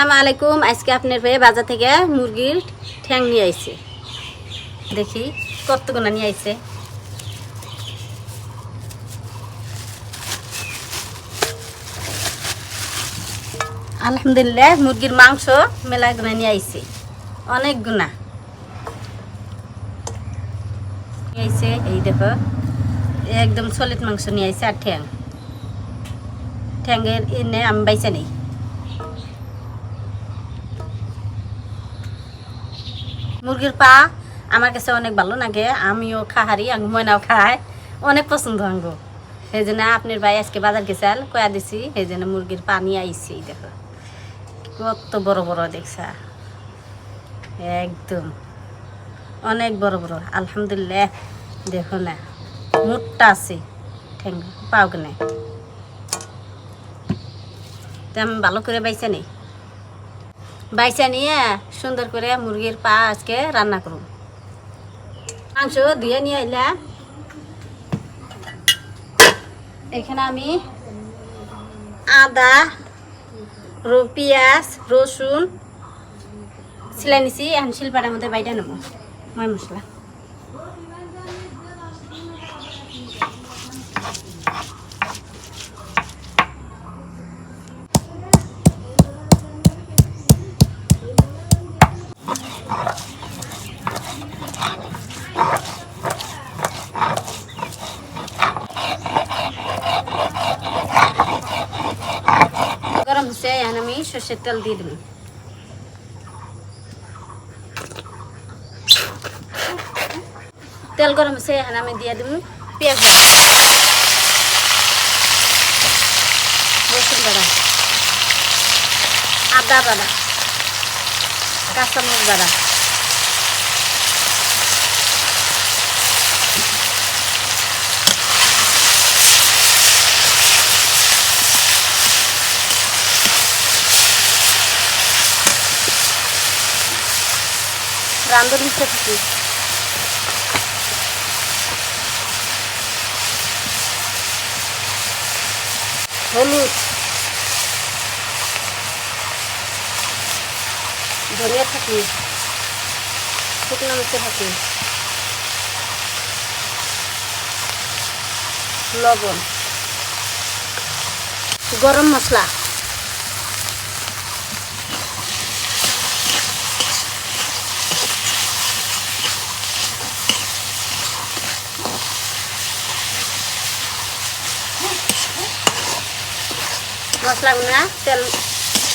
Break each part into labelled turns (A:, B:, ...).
A: আলাইকুম। আজকে আপনার পেয়ে বাজার থেকে মুরগির ঠ্যাং নিয়ে আইছে। দেখি, কতগুলো নিয়ে আইছে? আলহামদুলিল্লাহ, মুরগির মাংস মেলা গুণা নিয়ে আইছে। অনেক গুণা আইছে, এই দেখো, একদম সলিড মাংস নিয়ে আইছে আর ঠ্যাং। ঠ্যাংয়ের এনে আমি বাইসা নেই। মুরগির পা আমার কাছে অনেক ভালো লাগে, আমিও খাহারি আমি ময়নাও খাই অনেক পছন্দ আঙ্গ। সেই জন্য আপনার ভাই আজকে বাজার গেছাল কয়া দিছি, সেই জন্য মুরগির পা নিয়ে আইছি দেখো। কত বড় বড় দেখছা। একদম। অনেক বড় বড়, আলহামদুলিল্লাহ। দেখো না, মোটটা আছে। ঠেঙ্গ পাও কেনে তো আমি ভালো করে পাইছে নেই বাইসা নিয়ে সুন্দর করে মুরগির পা আজকে রান্না করুন। মাংস ধুয়ে নিয়ে এলাম এখানে আমি আদা পেঁয়াজ, রসুন সিলাই নিছি এখন শিলপাটার মধ্যে বাইটা নেব। ময় মশলা গরম হচ্ছে এখন আমি সর্ষের তেল দিয়ে দেবেন। তেল গরম হয়েছে, এখন আমি দিয়ে দেবো পেঁয়াজ। রসুন বাড়া। আদা বাড়া। কাঁচামরিচ বাড়া। রান্ধন দিতে থাকি। হলুদ। ধনিয়া থাকি। শুকনো মিশে থাকি। লবণ। গরম মশলা। মশলাগুলো তেল,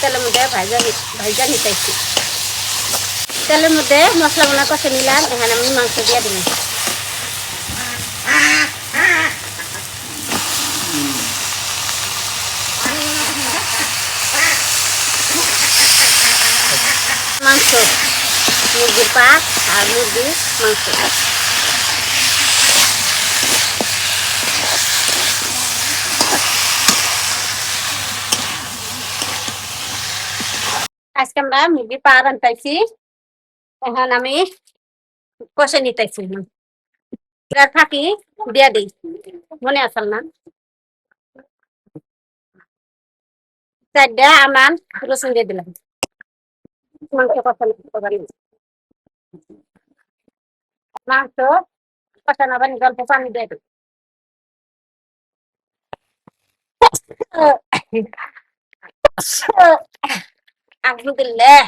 A: তেলের মধ্যে ভাজা ভাজা নিতেছি তেলের মধ্যে মশলাগুলো কষে নিলাম, এখানে আমি মাংস দিয়ে দিলাম মাংস, মুরগির পা আর মুরগির মাংস। আজকে আমরা মুরগির পা রান্তাইছি এখন আমি কষে নিতেছি থাকি দিয়া দিই মনে আসল না চারটা আমার রসুন দিয়ে দিলাম মাংস কষানো মাংস কষানো পানি গল্প পানি দিয়ে দিই আলহামদুলিল্লাহ।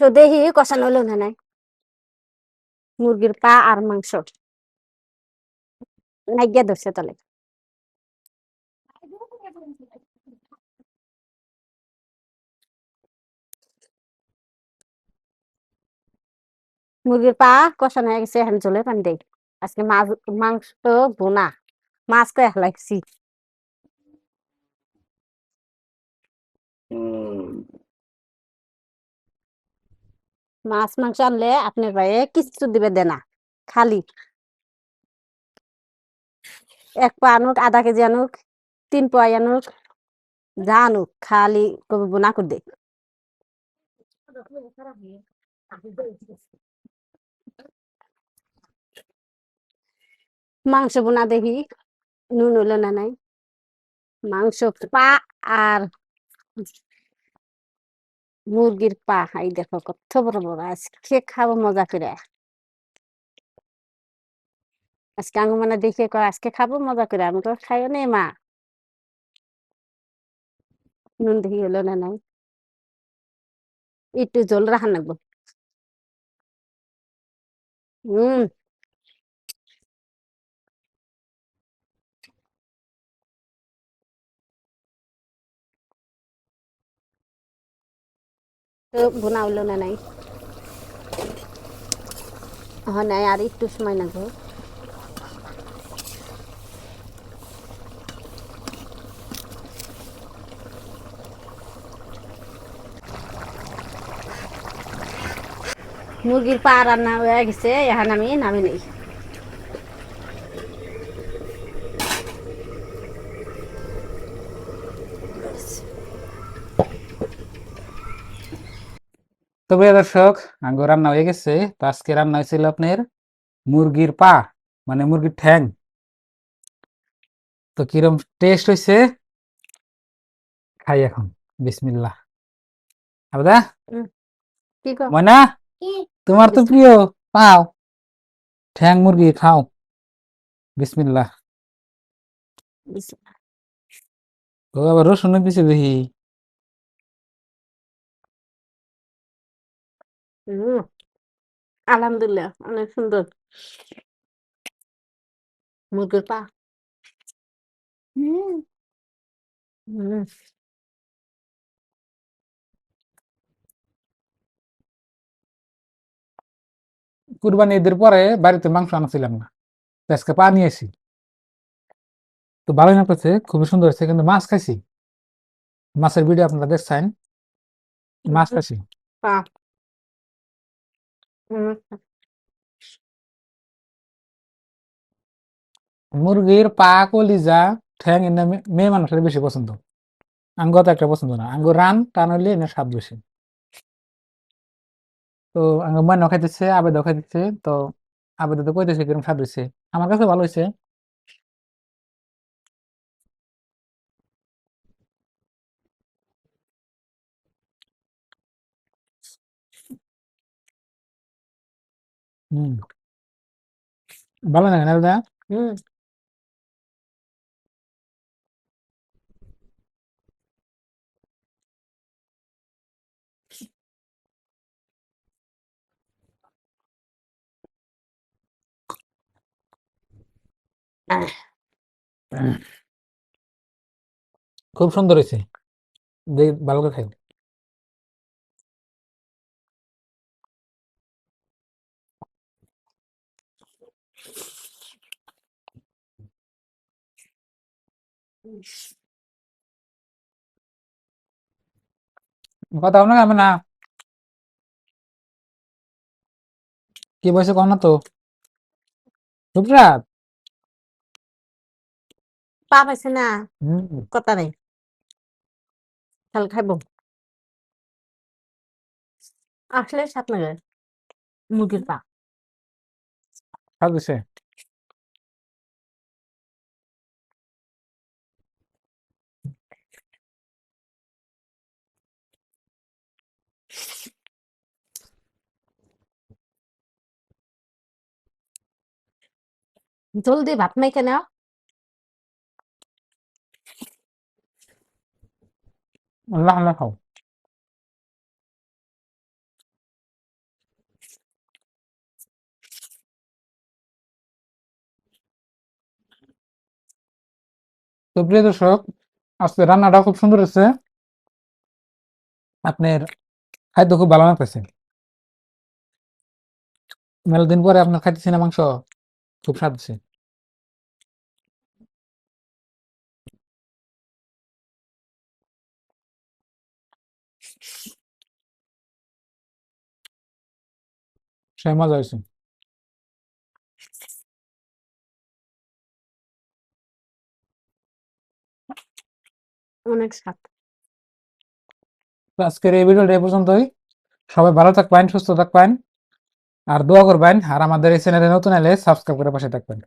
A: তো দেখি কষানো হলো নাই? মুরগির পা আর মাংস। নাইগিয়া ধরছে তলে। মুরগির পা কষানো হয়ে গেছে এখন জলে পানি দেই। আজকে মাছ মাংস বোনা মাছ কয়ে লাগছি মাছ মাংস আনলে আপনার ভাইয়ে কিচ্ছু দিবে দেনা খালি। এক পা আনুক আধা কেজি আনুক তিন পোয়া আনুক যা আনুক খালি কবে বোনা করে দে মাংস বোনা দেখি। নুন হলো না নাই। মাংস পা আর মুরগির পা, এই দেখো কত বড় বড়। আজকে খাব মজা করে। আজকে আঙ্গু মানে দেখে কয়, আজকে খাব মজা করে? আমি তো খাইও নে মা। নুন দেখি হলো না নাই। একটু জল রাখা লাগবো। হম। তো বোনা না নাই। হ্যাঁ নাই, আর একটু সময় লাগবে। মুরগির পা রান্না হয়ে গেছে, এখন আমি নামি নেই।
B: তো প্রিয় দর্শক আঙ্গ রান্না হয়ে গেছে। তো আজকে রান্না হয়েছিল আপনার মুরগির পা মানে মুরগির ঠ্যাং। তো কিরম টেস্ট হয়েছে? খাই এখন বিসমিল্লাহ। আবদা? ময়না? তোমার তো প্রিয় পাও। ঠ্যাং মুরগি খাও। ও আবার রসুন দিছে দেখি।
A: হুম আলহামদুলিল্লাহ অনেক সুন্দর। মুরগির পা। হুম। হুম
B: কুরবানি ঈদের পরে বাড়িতে মাংস আনছিলাম না। তো আজকে পা নিয়েছি তো ভালোই না পেয়েছে খুবই সুন্দর হয়েছে কিন্তু মাছ খাইছি। মাছের ভিডিও আপনারা দেখছেন। মাছ খাইছি।
A: পা।
B: মুরগির পা কলিজা ঠ্যাং এনে মেয়ে মানুষের বেশি পছন্দ। আঙ্গ তো একটা পছন্দ না। আঙ্গুর রান টান হইলে এনে স্বাদ বেশি তো আঙ্গ ময়না খাইতেছে আবেদ খাইতেছে, তো আবেদ তো কইতেছে কিরম স্বাদ হয়েছে আমার কাছে ভালো হয়েছে হম ভালো লাগে না দাদা
A: হুম
B: খুব সুন্দর হয়েছে দেখ ভালো করে খাই কথা না আমি না। কি বলছে কম না তো? সুপ্রাত
A: পা পাইছে না? কথা নাই। কাল খাইব। আসলে সাত লাগে মুরগির পা।
B: স্বাদ হয়েছে
A: জলদি ভাত মাইকে নাও
B: আল্লাহ আল্লাহ খাও তো প্রিয় দর্শক, আজকে রান্নাটা খুব সুন্দর হয়েছে। আপনার খাদ্য খুব ভালো লাগতেছে। মেলা দিন পরে আপনার খাইতেছি না মাংস, খুব স্বাদ সে মজা হয়েছে। আজকের এই ভিডিওটা এ পর্যন্তই। সবাই ভালো থাকবেন, সুস্থ থাকবেন, আর দোয়া করবেন, আর আমাদের এই চ্যানেলে নতুন এলে সাবস্ক্রাইব করে পাশে থাকবেন।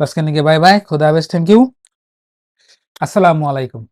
B: আজকে নাকি বাই বাই খোদা হাফেজ থ্যাংক ইউ আসসালামু আলাইকুম।